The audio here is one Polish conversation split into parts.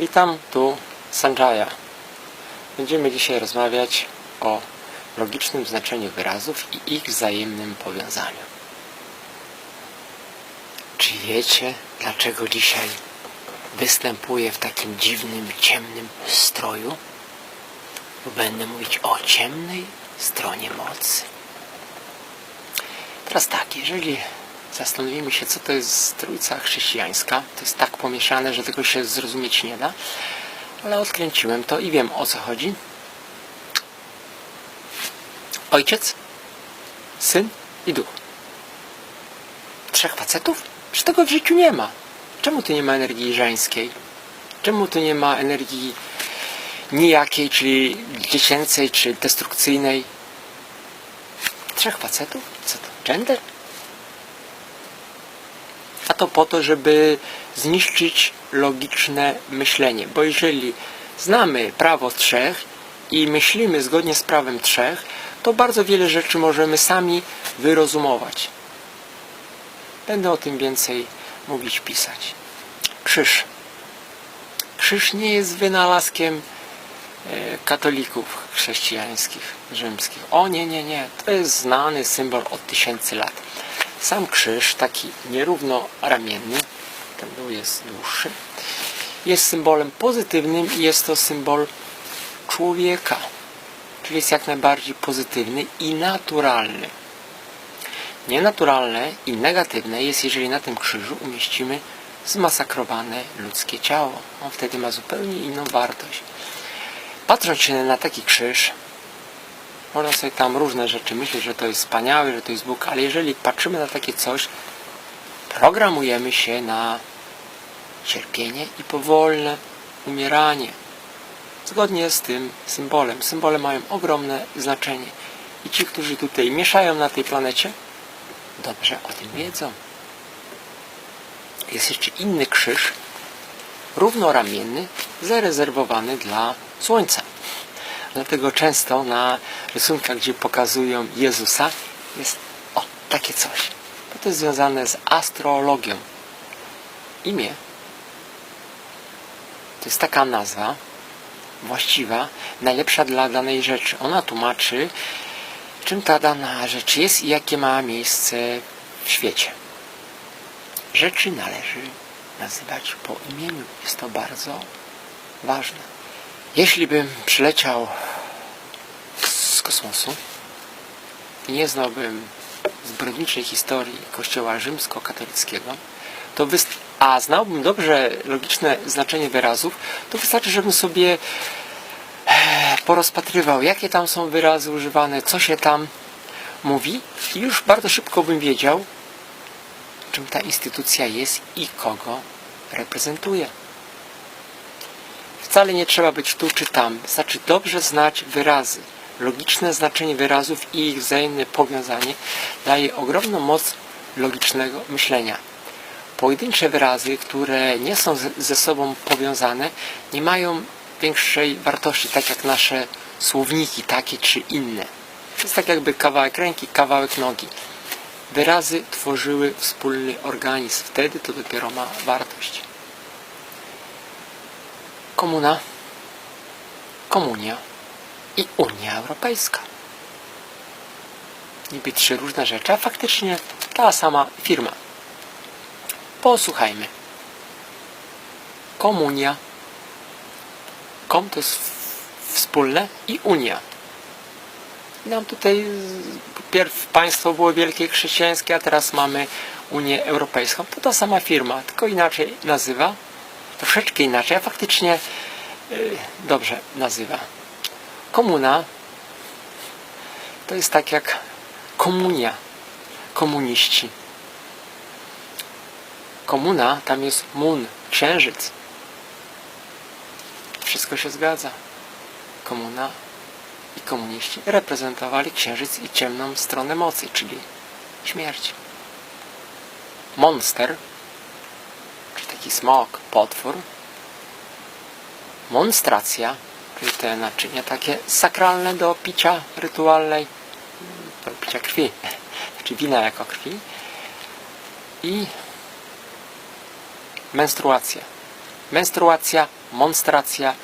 Witam, tu Sanjaya. Będziemy dzisiaj rozmawiać o logicznym znaczeniu wyrazów i ich wzajemnym powiązaniu. Czy wiecie, dlaczego dzisiaj występuję w takim dziwnym, ciemnym stroju? Bo będę mówić o ciemnej stronie mocy. Teraz tak, jeżeli zastanowimy się, co to jest trójca chrześcijańska, to jest tak pomieszane, że tego się zrozumieć nie da, ale odkręciłem to i wiem o co chodzi. Ojciec, syn i duch. Trzech facetów? Czy tego w życiu nie ma? Czemu tu nie ma energii żeńskiej? Czemu tu nie ma energii nijakiej, czyli dziecięcej, czy destrukcyjnej? Trzech facetów? Co to? Gender? To po to, żeby zniszczyć logiczne myślenie. Bo jeżeli znamy prawo trzech i myślimy zgodnie z prawem trzech, to bardzo wiele rzeczy możemy sami wyrozumować. Będę o tym więcej mówić, pisać. Krzyż. Krzyż nie jest wynalazkiem e, katolików chrześcijańskich, rzymskich. O nie, nie, nie. To jest znany symbol od tysięcy lat. Sam krzyż, taki nierównoramienny, ten dół jest dłuższy, jest symbolem pozytywnym i jest to symbol człowieka. Czyli jest jak najbardziej pozytywny i naturalny. Nienaturalne i negatywne jest, jeżeli na tym krzyżu umieścimy zmasakrowane ludzkie ciało. On wtedy ma zupełnie inną wartość. Patrząc się na taki krzyż, można sobie tam różne rzeczy myśleć, że to jest wspaniałe, że to jest Bóg, ale jeżeli patrzymy na takie coś, programujemy się na cierpienie i powolne umieranie. Zgodnie z tym symbolem. Symbole mają ogromne znaczenie. I ci, którzy tutaj mieszają na tej planecie, dobrze o tym wiedzą. Jest jeszcze inny krzyż, równoramienny, zarezerwowany dla Słońca. Dlatego często na rysunkach, gdzie pokazują Jezusa, jest o, takie coś. Bo to jest związane z astrologią. Imię to jest taka nazwa właściwa, najlepsza dla danej rzeczy. Ona tłumaczy, czym ta dana rzecz jest i jakie ma miejsce w świecie. Rzeczy należy nazywać po imieniu. Jest to bardzo ważne. Jeśli bym przyleciał z kosmosu i nie znałbym zbrodniczej historii Kościoła rzymskokatolickiego, to a znałbym dobrze logiczne znaczenie wyrazów, to wystarczy, żebym sobie e, porozpatrywał, jakie tam są wyrazy używane, co się tam mówi i już bardzo szybko bym wiedział, czym ta instytucja jest i kogo reprezentuje. Wcale nie trzeba być tu czy tam. Wystarczy dobrze znać wyrazy. Logiczne znaczenie wyrazów i ich wzajemne powiązanie daje ogromną moc logicznego myślenia. Pojedyncze wyrazy, które nie są ze sobą powiązane, nie mają większej wartości, tak jak nasze słowniki, takie czy inne. To jest tak jakby kawałek ręki, kawałek nogi. Wyrazy tworzyły wspólny organizm. Wtedy to dopiero ma wartość. Komuna, komunia i Unia Europejska. Niby trzy różne rzeczy, a faktycznie ta sama firma. Posłuchajmy. Komunia. Kom to jest wspólne i Unia. Nam tutaj pierw państwo było wielkie chrześcijańskie, a teraz mamy Unię Europejską. To ta sama firma, tylko inaczej nazywa. Troszeczkę inaczej, a faktycznie y, dobrze nazywa. Komuna to jest tak jak komunia, komuniści. Komuna, tam jest mun, księżyc. Wszystko się zgadza. Komuna i komuniści reprezentowali księżyc i ciemną stronę mocy, czyli śmierć. Monster, taki smok, potwór. Monstracja, czyli te naczynia takie sakralne do picia rytualnej, do picia krwi, czy wina jako krwi. I menstruacja. Menstruacja monstracja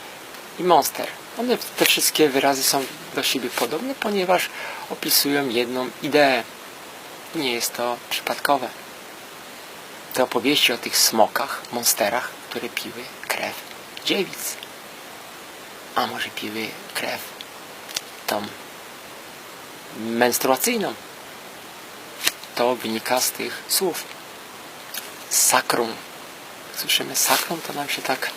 i monster. One, te wszystkie wyrazy są do siebie podobne, ponieważ opisują jedną ideę. Nie jest to przypadkowe. Te opowieści o tych smokach, monsterach, które piły krew dziewic. A może piły krew tą menstruacyjną. To wynika z tych słów. Sakrum. Słyszymy sakrum, to nam się tak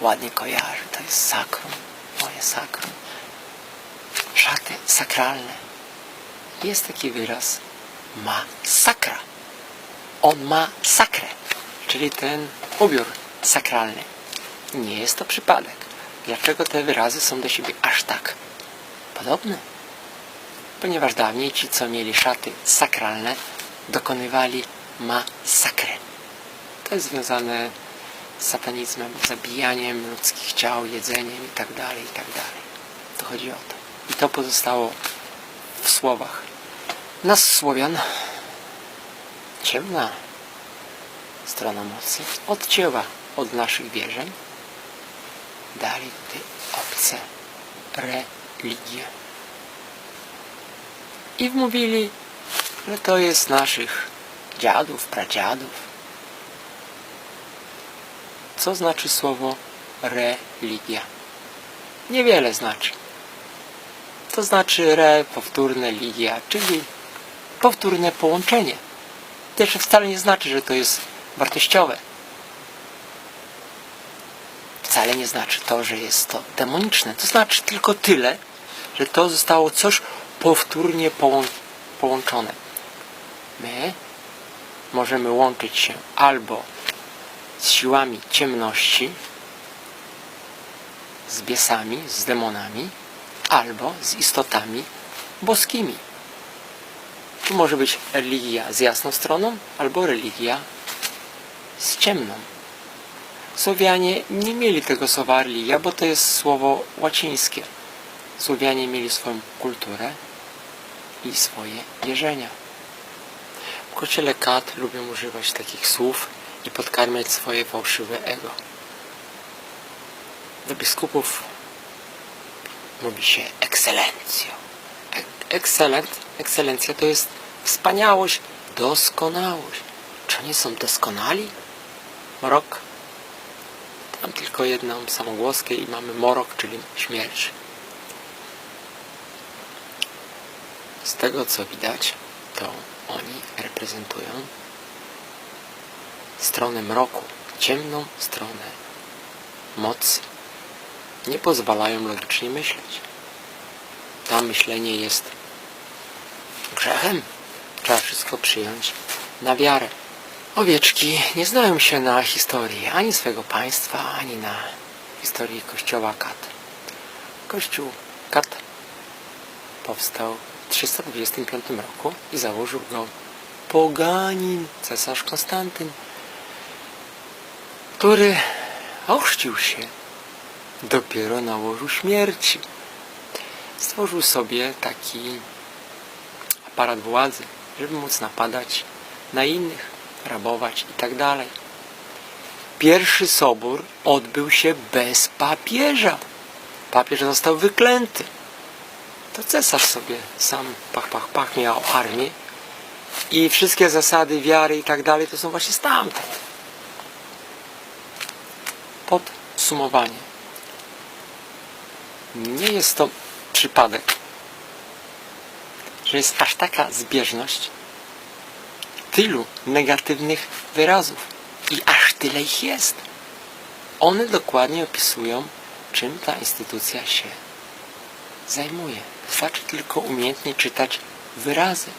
ładnie kojarzy. To jest sakrum. Moje sakrum. Szaty sakralne. Jest taki wyraz. Ma sakra. On ma sakrę. Czyli ten ubiór sakralny. Nie jest to przypadek. Dlaczego te wyrazy są do siebie aż tak podobne? Ponieważ dawniej ci, co mieli szaty sakralne, dokonywali masakrę. To jest związane z satanizmem, zabijaniem ludzkich ciał, jedzeniem i tak dalej, i tak. To chodzi o to. I to pozostało w słowach. Nas Słowian ciemna strona mocy odcięła od naszych wierzeń. Dali tutaj obce religie. I wmówili, że to jest naszych dziadów, pradziadów. Co znaczy słowo religia? Niewiele znaczy. To znaczy re, powtórne ligia, czyli powtórne połączenie. Też wcale nie znaczy, że to jest wartościowe. Wcale nie znaczy to, że jest to demoniczne. To znaczy tylko tyle, że to zostało coś powtórnie połą- połączone. My możemy łączyć się albo z siłami ciemności, z biesami, z demonami, albo z istotami boskimi. Tu może być religia z jasną stroną, albo religia z ciemną. Słowianie nie mieli tego słowa religia, bo to jest słowo łacińskie. Słowianie mieli swoją kulturę i swoje wierzenia. W kościele kat lubią używać takich słów i podkarmiać swoje fałszywe ego. Do biskupów mówi się ekscelencjo. E- Excellent, ekscelencja to jest wspaniałość, doskonałość. Czy oni są doskonali? Mrok. Mam tylko jedną samogłoskę i mamy morok, czyli śmierć. Z tego co widać, to oni reprezentują stronę mroku, ciemną stronę mocy. Nie pozwalają logicznie myśleć. Tam myślenie jest Trzeba wszystko przyjąć na wiarę. Owieczki nie znają się na historii ani swego państwa, ani na historii kościoła Kat. Kościół Kat powstał w 325 roku i założył go poganin, cesarz Konstantyn, który ochrzcił się dopiero na łożu śmierci. Stworzył sobie taki aparat władzy, żeby móc napadać na innych, rabować i tak. Pierwszy sobór odbył się bez papieża. Papież został wyklęty. To cesarz sobie sam pach, pach, pach miał armię i wszystkie zasady wiary i tak dalej to są właśnie stamtąd. Podsumowanie. Nie jest to przypadek, że jest aż taka zbieżność tylu negatywnych wyrazów i aż tyle ich jest. One dokładnie opisują, czym ta instytucja się zajmuje. Wystarczy tylko umiejętnie czytać wyrazy.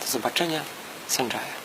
Do zobaczenia. Sanjaya.